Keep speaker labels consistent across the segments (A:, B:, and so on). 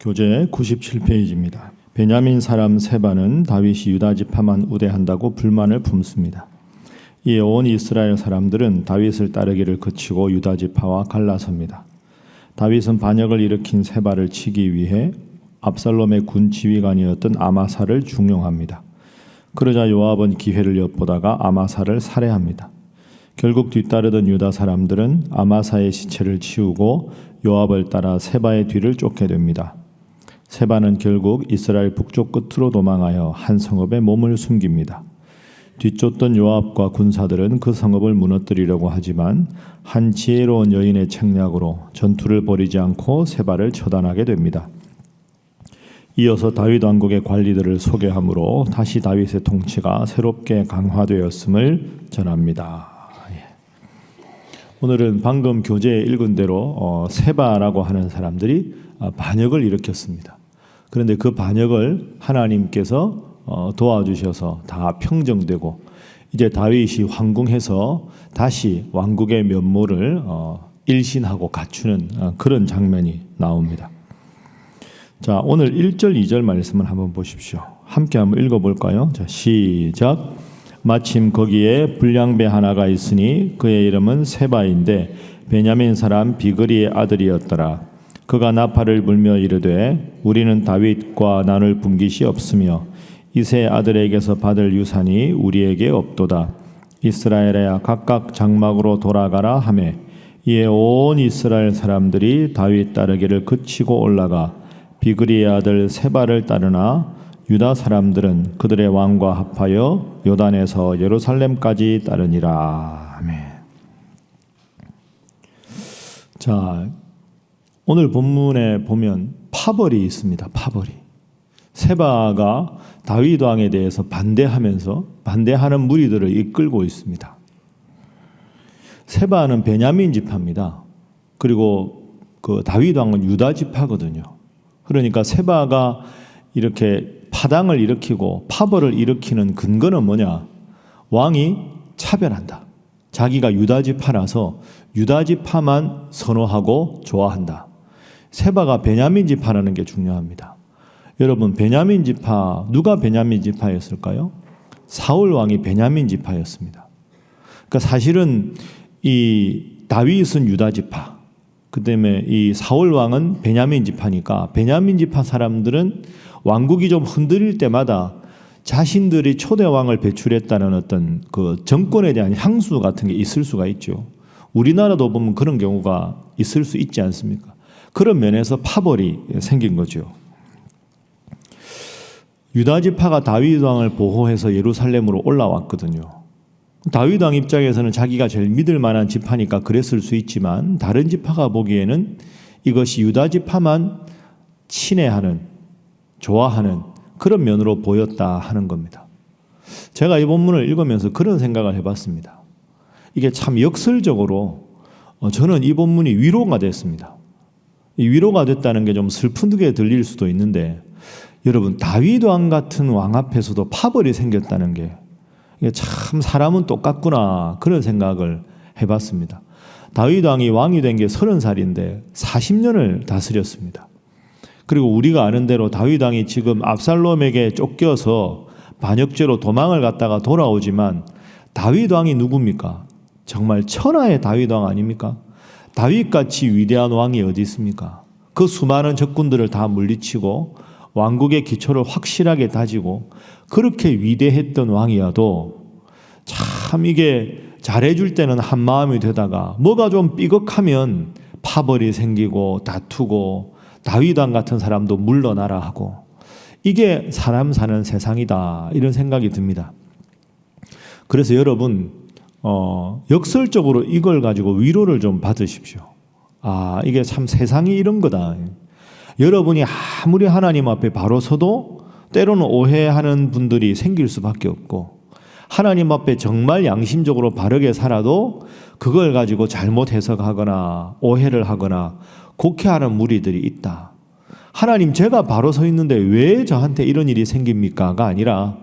A: 교재 97페이지입니다. 베냐민 사람 세바는 다윗이 유다 지파만 우대한다고 불만을 품습니다. 이에 온 이스라엘 사람들은 다윗을 따르기를 그치고 유다 지파와 갈라섭니다. 다윗은 반역을 일으킨 세바를 치기 위해 압살롬의 군 지휘관이었던 아마사를 중용합니다. 그러자 요압은 기회를 엿보다가 아마사를 살해합니다. 결국 뒤따르던 유다 사람들은 아마사의 시체를 치우고 요압을 따라 세바의 뒤를 쫓게 됩니다. 세바는 결국 이스라엘 북쪽 끝으로 도망하여 한 성읍에 몸을 숨깁니다. 뒤쫓던 요압과 군사들은 그 성읍을 무너뜨리려고 하지만 한 지혜로운 여인의 책략으로 전투를 벌이지 않고 세바를 처단하게 됩니다. 이어서 다윗 왕국의 관리들을 소개함으로 다시 다윗의 통치가 새롭게 강화되었음을 전합니다. 예. 오늘은 방금 교재에 읽은 대로 어, 세바라고 하는 사람들이 어, 반역을 일으켰습니다. 그런데 그 반역을 하나님께서 어, 도와주셔서 다 평정되고 이제 다윗이 황궁해서 다시 왕국의 면모를 어, 일신하고 갖추는 어, 그런 장면이 나옵니다. 자, 오늘 1절, 2절 말씀을 한번 보십시오. 함께 한번 읽어볼까요? 자, 시작. 마침 거기에 불량배 하나가 있으니 그의 이름은 세바인데 베냐민 사람 비그리의 아들이었더라. 그가 나팔을 불며 이르되 우리는 다윗과 나눌 분깃이 없으며 이세 아들에게서 받을 유산이 우리에게 없도다. 이스라엘에 각각 장막으로 돌아가라 하매 이에 온 이스라엘 사람들이 다윗 따르기를 그치고 올라가 비그리의 아들 세바를 따르나 유다 사람들은 그들의 왕과 합하여 요단에서 예루살렘까지 따르니라. 아멘. 자, 오늘 본문에 보면 파벌이 있습니다. 파벌이. 세바가 다윗 왕에 대해서 반대하면서 반대하는 무리들을 이끌고 있습니다. 세바는 베냐민 지파입니다. 그리고 그 다윗 왕은 유다 지파거든요. 그러니까 세바가 이렇게 파당을 일으키고 파벌을 일으키는 근거는 뭐냐? 왕이 차별한다. 자기가 유다 지파라서 유다 지파만 선호하고 좋아한다. 세바가 베냐민 지파라는 게 중요합니다. 여러분 베냐민 지파 누가 베냐민 지파였을까요? 사울 왕이 베냐민 지파였습니다. 그러니까 사실은 이 다윗은 유다 지파, 그다음에 이 사울 왕은 베냐민 지파니까 베냐민 지파 사람들은 왕국이 좀 흔들릴 때마다 자신들이 초대 왕을 배출했다는 어떤 그 정권에 대한 향수 같은 게 있을 수가 있죠. 우리나라도 보면 그런 경우가 있을 수 있지 않습니까? 그런 면에서 파벌이 생긴 거죠. 유다 지파가 다윗 왕을 보호해서 예루살렘으로 올라왔거든요. 다윗 왕 입장에서는 자기가 제일 믿을 만한 지파니까 그랬을 수 있지만 다른 지파가 보기에는 이것이 유다 지파만 친애하는 좋아하는 그런 면으로 보였다 하는 겁니다. 제가 이 본문을 읽으면서 그런 생각을 해봤습니다. 이게 참 역설적으로 어, 저는 이 본문이 위로가 됐습니다. 이 위로가 됐다는 게 좀 슬픈게 들릴 수도 있는데 여러분 다윗 왕 같은 왕 앞에서도 파벌이 생겼다는 게 참 사람은 똑같구나 그런 생각을 해봤습니다. 다윗 왕이 왕이 된 게 서른 살인데 40년을 다스렸습니다. 그리고 우리가 아는 대로 다윗 왕이 지금 압살롬에게 쫓겨서 반역죄로 도망을 갔다가 돌아오지만 다윗 왕이 누굽니까? 정말 천하의 다윗 왕 아닙니까? 다윗같이 위대한 왕이 어디 있습니까? 그 수많은 적군들을 다 물리치고 왕국의 기초를 확실하게 다지고 그렇게 위대했던 왕이어도 참 이게 잘해줄 때는 한 마음이 되다가 뭐가 좀 삐걱하면 파벌이 생기고 다투고 다윗왕 같은 사람도 물러나라 하고 이게 사람 사는 세상이다 이런 생각이 듭니다. 그래서 여러분 어, 역설적으로 이걸 가지고 위로를 좀 받으십시오. 아 이게 참 세상이 이런 거다. 여러분이 아무리 하나님 앞에 바로 서도 때로는 오해하는 분들이 생길 수밖에 없고 하나님 앞에 정말 양심적으로 바르게 살아도 그걸 가지고 잘못 해석하거나 오해를 하거나 곡해하는 무리들이 있다. 하나님 제가 바로 서 있는데 왜 저한테 이런 일이 생깁니까가 아니라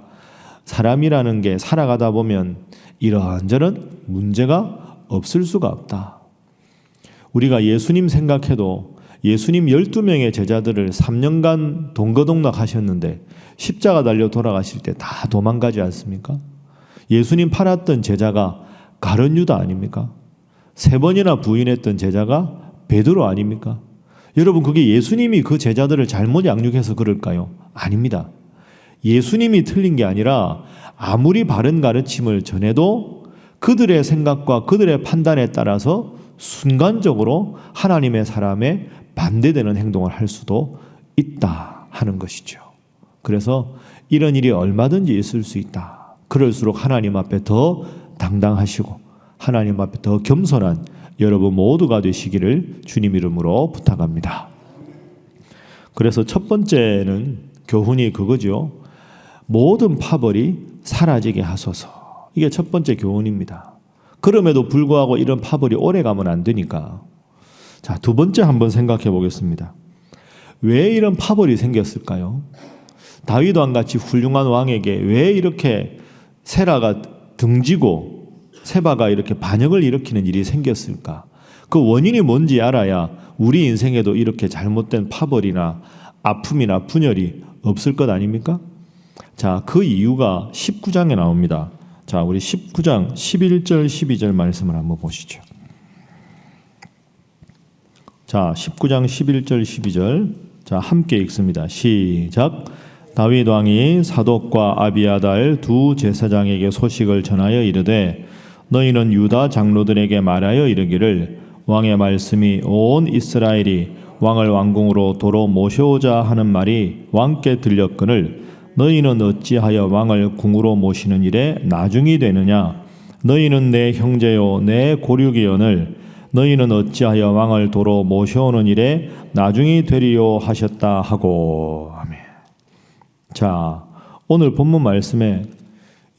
A: 사람이라는 게 살아가다 보면 이런저런 문제가 없을 수가 없다. 우리가 예수님 생각해도 예수님 12명의 제자들을 3년간 동거동락 하셨는데 십자가 달려 돌아가실 때 다 도망가지 않습니까? 예수님 팔았던 제자가 가론 유다 아닙니까? 세 번이나 부인했던 제자가 베드로 아닙니까? 여러분 그게 예수님이 그 제자들을 잘못 양육해서 그럴까요? 아닙니다. 예수님이 틀린 게 아니라 아무리 바른 가르침을 전해도 그들의 생각과 그들의 판단에 따라서 순간적으로 하나님의 사람에 반대되는 행동을 할 수도 있다 하는 것이죠. 그래서 이런 일이 얼마든지 있을 수 있다. 그럴수록 하나님 앞에 더 당당하시고 하나님 앞에 더 겸손한 여러분 모두가 되시기를 주님 이름으로 부탁합니다. 그래서 첫 번째는 교훈이 그거죠. 모든 파벌이 사라지게 하소서. 이게 첫 번째 교훈입니다. 그럼에도 불구하고 이런 파벌이 오래 가면 안 되니까. 자, 두 번째 한번 생각해 보겠습니다. 왜 이런 파벌이 생겼을까요? 다윗 왕 같이 훌륭한 왕에게 왜 이렇게 세라가 등지고 세바가 이렇게 반역을 일으키는 일이 생겼을까? 그 원인이 뭔지 알아야 우리 인생에도 이렇게 잘못된 파벌이나 아픔이나 분열이 없을 것 아닙니까? 자, 그 이유가 19장에 나옵니다. 자, 우리 19장 11절 12절 말씀을 한번 보시죠. 자, 19장 11절 12절. 자, 함께 읽습니다. 시작. 다윗 왕이 사독과 아비아달 두 제사장에게 소식을 전하여 이르되 너희는 유다 장로들에게 말하여 이르기를 왕의 말씀이 온 이스라엘이 왕을 왕궁으로 도로 모셔오자 하는 말이 왕께 들렸거늘 너희는 어찌하여 왕을 궁으로 모시는 일에 나중이 되느냐 너희는 내 형제요 내 고륙이언을 너희는 어찌하여 왕을 도로 모셔오는 일에 나중이 되리요 하셨다 하고 아멘. 자, 오늘 본문 말씀에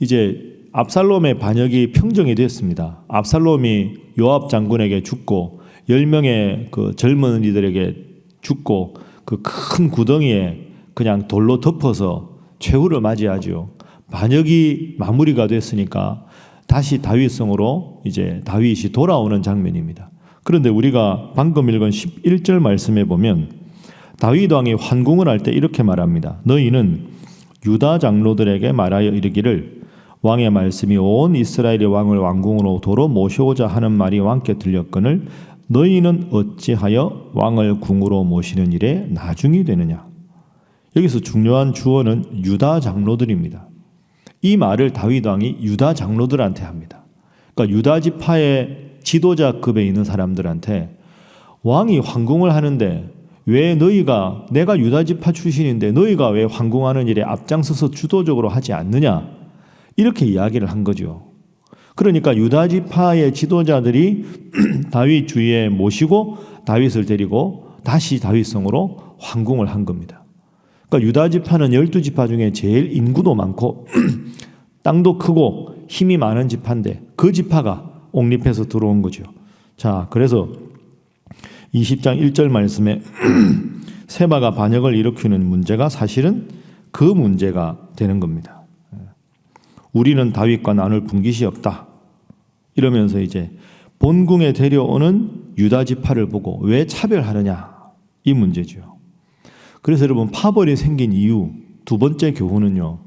A: 이제 압살롬의 반역이 평정이 됐습니다. 압살롬이 요압 장군에게 죽고 열 명의 그 젊은이들에게 죽고 그 큰 구덩이에 그냥 돌로 덮어서 최후를 맞이하죠. 반역이 마무리가 됐으니까 다시 다윗성으로 이제 다윗이 돌아오는 장면입니다. 그런데 우리가 방금 읽은 11절 말씀에 보면 다윗 왕이 환궁을 할 때 이렇게 말합니다. 너희는 유다 장로들에게 말하여 이르기를 왕의 말씀이 온 이스라엘의 왕을 왕궁으로 도로 모셔오자 하는 말이 왕께 들렸거늘 너희는 어찌하여 왕을 궁으로 모시는 일에 나중이 되느냐? 여기서 중요한 주어는 유다 장로들입니다. 이 말을 다윗 왕이 유다 장로들한테 합니다. 그러니까 유다 지파의 지도자급에 있는 사람들한테 왕이 황궁을 하는데 왜 너희가 내가 유다 지파 출신인데 너희가 왜 황궁하는 일에 앞장서서 주도적으로 하지 않느냐 이렇게 이야기를 한 거죠. 그러니까 유다 지파의 지도자들이 다윗 주위에 모시고 다윗을 데리고 다시 다윗성으로 황궁을 한 겁니다. 그러니까 유다 지파는 열두 지파 중에 제일 인구도 많고 땅도 크고 힘이 많은 지파인데 그 지파가 옹립해서 들어온 거죠. 자, 그래서 20장 1절 말씀에 세바가 반역을 일으키는 문제가 사실은 그 문제가 되는 겁니다. 우리는 다윗과 나눌 분깃이 없다. 이러면서 이제 본궁에 데려오는 유다 지파를 보고 왜 차별하느냐 이 문제죠. 그래서 여러분 파벌이 생긴 이유 두 번째 교훈은요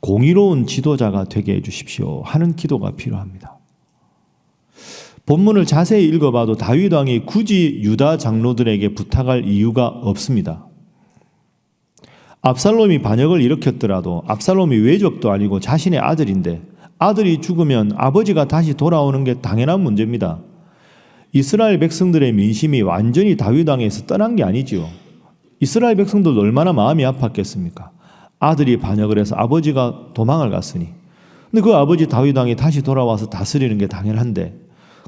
A: 공의로운 지도자가 되게 해 주십시오 하는 기도가 필요합니다. 본문을 자세히 읽어봐도 다윗 왕이 굳이 유다 장로들에게 부탁할 이유가 없습니다. 압살롬이 반역을 일으켰더라도 압살롬이 외적도 아니고 자신의 아들인데 아들이 죽으면 아버지가 다시 돌아오는 게 당연한 문제입니다. 이스라엘 백성들의 민심이 완전히 다윗 왕에서 떠난 게 아니지요. 이스라엘 백성들도 얼마나 마음이 아팠겠습니까? 아들이 반역을 해서 아버지가 도망을 갔으니. 근데 그 아버지 다윗 왕이 다시 돌아와서 다스리는 게 당연한데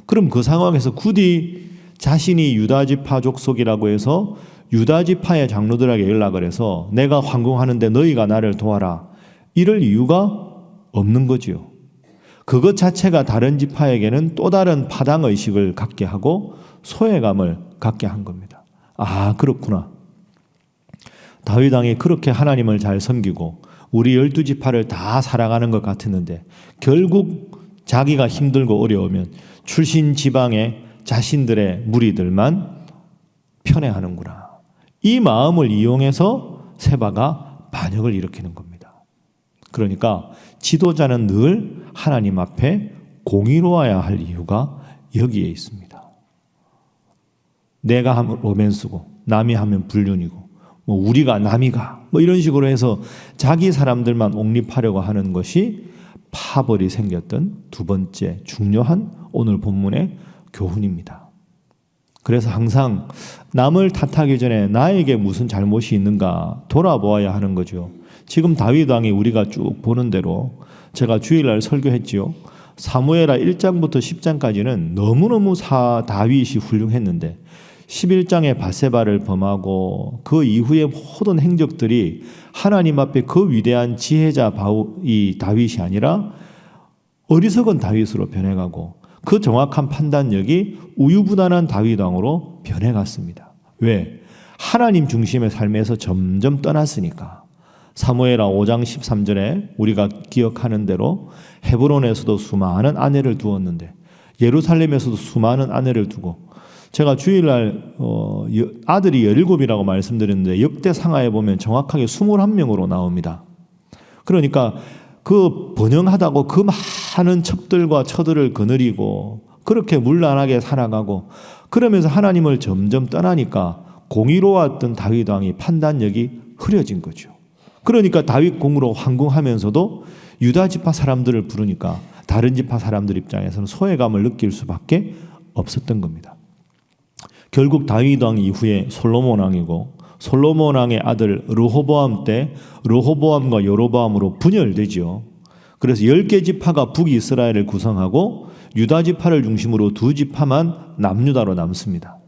A: 그럼 그 상황에서 굳이 자신이 유다 지파 족속이라고 해서 유다 지파의 장로들에게 연락을 해서 내가 황궁하는데 너희가 나를 도와라. 이럴 이유가 없는 거지요. 그것 자체가 다른 지파에게는 또 다른 파당 의식을 갖게 하고 소외감을 갖게 한 겁니다. 아, 그렇구나. 다윗 왕이 그렇게 하나님을 잘 섬기고 우리 열두 지파를 다 살아가는 것 같았는데 결국 자기가 힘들고 어려우면 출신 지방의 자신들의 무리들만 편애하는구나. 이 마음을 이용해서 세바가 반역을 일으키는 겁니다. 그러니까 지도자는 늘 하나님 앞에 공의로워야 할 이유가 여기에 있습니다. 내가 하면 로맨스고 남이 하면 불륜이고 뭐 우리가 남이가 뭐 이런 식으로 해서 자기 사람들만 옹립하려고 하는 것이 파벌이 생겼던 두 번째 중요한 오늘 본문의 교훈입니다. 그래서 항상 남을 탓하기 전에 나에게 무슨 잘못이 있는가 돌아보아야 하는 거죠. 지금 다윗 왕이 우리가 쭉 보는 대로 제가 주일날 설교했지요. 사무엘하 1장부터 10장까지는 너무너무 사 다윗이 훌륭했는데 11장에 바세바를 범하고 그 이후의 모든 행적들이 하나님 앞에 그 위대한 지혜자 바우 이 다윗이 아니라 어리석은 다윗으로 변해가고 그 정확한 판단력이 우유부단한 다윗 왕으로 변해갔습니다. 왜? 하나님 중심의 삶에서 점점 떠났으니까. 사무엘하 5장 13절에 우리가 기억하는 대로 헤브론에서도 수많은 아내를 두었는데 예루살렘에서도 수많은 아내를 두고 제가 주일날 어, 아들이 17이라고 말씀드렸는데 역대 상하에 보면 정확하게 21명으로 나옵니다. 그러니까 그 번영하다고 그 많은 첩들과 처들을 거느리고 그렇게 물란하게 살아가고 그러면서 하나님을 점점 떠나니까 공의로웠던 다윗 왕이 판단력이 흐려진 거죠. 그러니까 다윗 공으로 황궁하면서도 유다 지파 사람들을 부르니까 다른 지파 사람들 입장에서는 소외감을 느낄 수밖에 없었던 겁니다. 결국 다윗 왕 이후에 솔로몬 왕이고 솔로몬 왕의 아들 르호보암 때 르호보암과 여로보암으로 분열되지요. 그래서 10개 지파가 북이스라엘을 구성하고 유다 지파를 중심으로 두 지파만 남유다로 남습니다.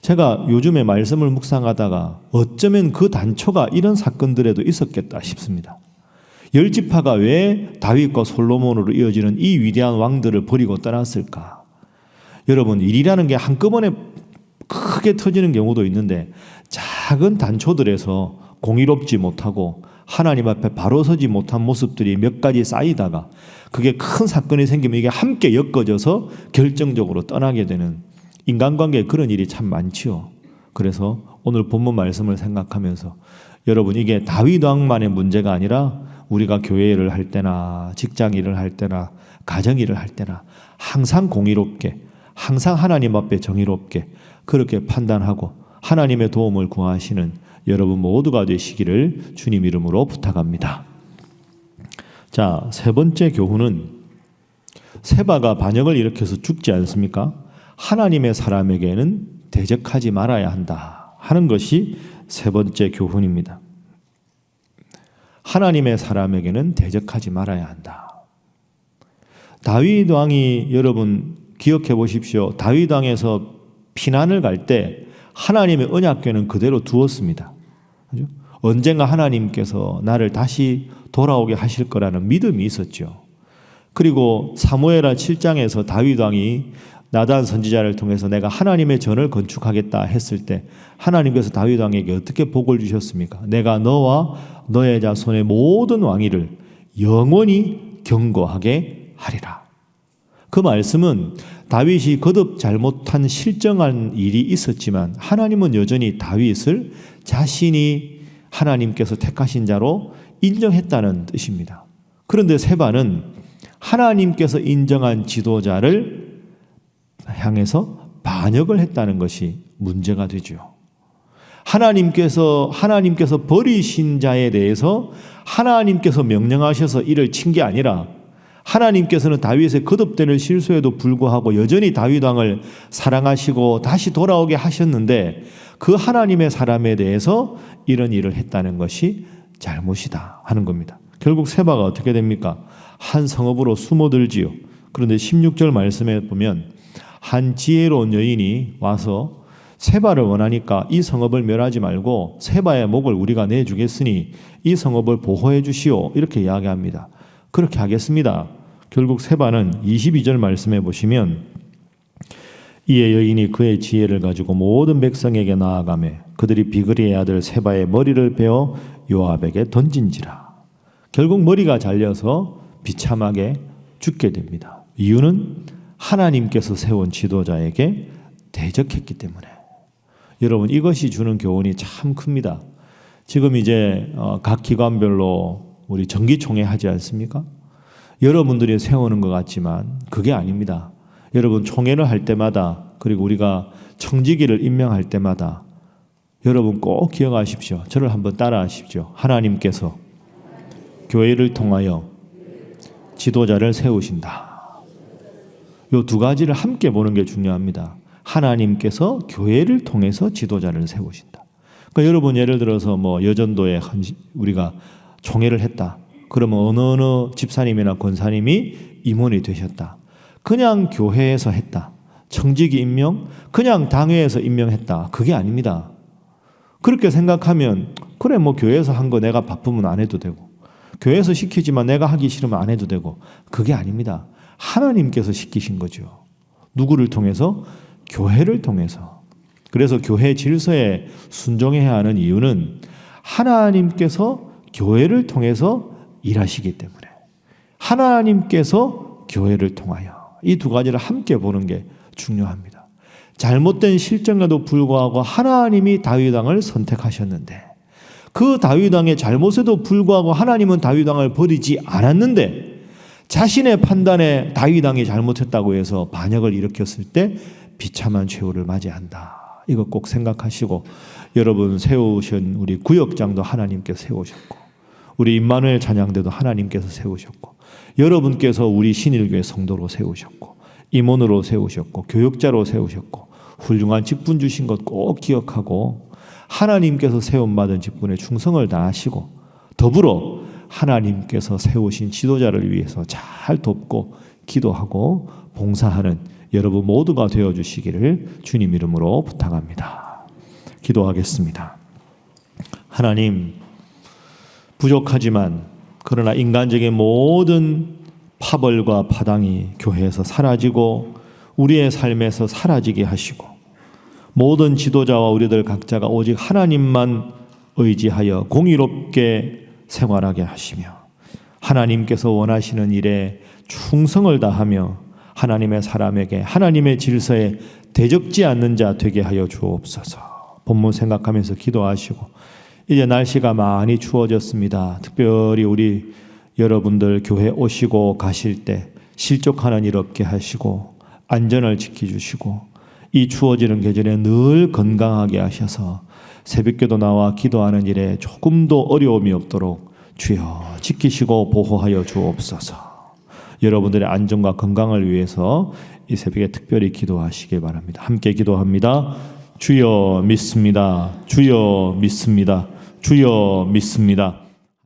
A: 제가 요즘에 말씀을 묵상하다가 어쩌면 그 단초가 이런 사건들에도 있었겠다 싶습니다. 열 지파가 왜 다윗과 솔로몬으로 이어지는 이 위대한 왕들을 버리고 떠났을까? 여러분 일이라는 게 한꺼번에 크게 터지는 경우도 있는데 작은 단초들에서 공의롭지 못하고 하나님 앞에 바로 서지 못한 모습들이 몇 가지 쌓이다가 그게 큰 사건이 생기면 이게 함께 엮어져서 결정적으로 떠나게 되는 인간관계에 그런 일이 참 많지요. 그래서 오늘 본문 말씀을 생각하면서 여러분 이게 다윗 왕만의 문제가 아니라 우리가 교회 일을 할 때나 직장 일을 할 때나 가정 일을 할 때나 항상 공의롭게 항상 하나님 앞에 정의롭게 그렇게 판단하고 하나님의 도움을 구하시는 여러분 모두가 되시기를 주님 이름으로 부탁합니다. 자, 세 번째 교훈은 세바가 반역을 일으켜서 죽지 않습니까? 하나님의 사람에게는 대적하지 말아야 한다 하는 것이 세 번째 교훈입니다. 하나님의 사람에게는 대적하지 말아야 한다. 다윗 왕이 여러분 기억해 보십시오. 다윗 왕에서 피난을 갈 때 하나님의 언약궤는 그대로 두었습니다. 그죠? 언젠가 하나님께서 나를 다시 돌아오게 하실 거라는 믿음이 있었죠. 그리고 사무엘하 7장에서 다윗 왕이 나단 선지자를 통해서 내가 하나님의 전을 건축하겠다 했을 때 하나님께서 다윗 왕에게 어떻게 복을 주셨습니까? 내가 너와 너의 자손의 모든 왕위를 영원히 경고하게 하리라. 그 말씀은 다윗이 거듭 잘못한 실정한 일이 있었지만 하나님은 여전히 다윗을 자신이 하나님께서 택하신 자로 인정했다는 뜻입니다. 그런데 세바는 하나님께서 인정한 지도자를 향해서 반역을 했다는 것이 문제가 되죠. 하나님께서 하나님께서 버리신 자에 대해서 하나님께서 명령하셔서 이를 친 게 아니라 하나님께서는 다윗의 거듭되는 실수에도 불구하고 여전히 다윗 왕을 사랑하시고 다시 돌아오게 하셨는데 그 하나님의 사람에 대해서 이런 일을 했다는 것이 잘못이다 하는 겁니다. 결국 세바가 어떻게 됩니까? 한 성읍으로 숨어들지요. 그런데 16절 말씀에 보면 한 지혜로운 여인이 와서 세바를 원하니까 이 성읍을 멸하지 말고 세바의 목을 우리가 내주겠으니 이 성읍을 보호해 주시오. 이렇게 이야기합니다. 그렇게 하겠습니다. 결국 세바는 22절 말씀해 보시면 이에 여인이 그의 지혜를 가지고 모든 백성에게 나아가매 그들이 비그리의 아들 세바의 머리를 베어 요압에게 던진지라. 결국 머리가 잘려서 비참하게 죽게 됩니다. 이유는 하나님께서 세운 지도자에게 대적했기 때문에 여러분 이것이 주는 교훈이 참 큽니다. 지금 이제 어, 각 기관별로 우리 정기총회 하지 않습니까? 여러분들이 세우는 것 같지만 그게 아닙니다. 여러분 총회를 할 때마다 그리고 우리가 청지기를 임명할 때마다 여러분 꼭 기억하십시오. 저를 한번 따라하십시오. 하나님께서 교회를 통하여 지도자를 세우신다. 요 두 가지를 함께 보는 게 중요합니다. 하나님께서 교회를 통해서 지도자를 세우신다. 그러니까 여러분 예를 들어서 뭐 여전도에 우리가 총회를 했다. 그러면 어느 어느 집사님이나 권사님이 임원이 되셨다. 그냥 교회에서 했다. 청지기 임명, 그냥 당회에서 임명했다. 그게 아닙니다. 그렇게 생각하면 그래 뭐 교회에서 한 거 내가 바쁘면 안 해도 되고 교회에서 시키지만 내가 하기 싫으면 안 해도 되고 그게 아닙니다. 하나님께서 시키신 거죠. 누구를 통해서 교회를 통해서 그래서 교회 질서에 순종해야 하는 이유는 하나님께서 교회를 통해서 일하시기 때문에 하나님께서 교회를 통하여 이 두 가지를 함께 보는 게 중요합니다. 잘못된 실정에도 불구하고 하나님이 다윗 왕을 선택하셨는데 그 다윗 왕의 잘못에도 불구하고 하나님은 다윗 왕을 버리지 않았는데 자신의 판단에 다윗 왕이 잘못했다고 해서 반역을 일으켰을 때 비참한 최후를 맞이한다. 이거 꼭 생각하시고 여러분 세우신 우리 구역장도 하나님께서 세우셨고 우리 임마누엘 찬양대도 하나님께서 세우셨고 여러분께서 우리 신일교회 성도로 세우셨고 임원으로 세우셨고 교육자로 세우셨고 훌륭한 직분 주신 것 꼭 기억하고 하나님께서 세움 받은 직분에 충성을 다하시고 더불어 하나님께서 세우신 지도자를 위해서 잘 돕고 기도하고 봉사하는 여러분 모두가 되어 주시기를 주님 이름으로 부탁합니다. 기도하겠습니다. 하나님 부족하지만 그러나 인간적인 모든 파벌과 파당이 교회에서 사라지고 우리의 삶에서 사라지게 하시고 모든 지도자와 우리들 각자가 오직 하나님만 의지하여 공의롭게 생활하게 하시며 하나님께서 원하시는 일에 충성을 다하며 하나님의 사람에게 하나님의 질서에 대적지 않는 자 되게 하여 주옵소서. 본문 생각하면서 기도하시고 이제 날씨가 많이 추워졌습니다. 특별히 우리 여러분들 교회 오시고 가실 때 실족하는 일 없게 하시고 안전을 지켜주시고 이 추워지는 계절에 늘 건강하게 하셔서 새벽기도 나와 기도하는 일에 조금도 어려움이 없도록 주여 지키시고 보호하여 주옵소서. 여러분들의 안전과 건강을 위해서 이 새벽에 특별히 기도하시길 바랍니다. 함께 기도합니다. 주여 믿습니다. 주여 믿습니다. 주여 믿습니다.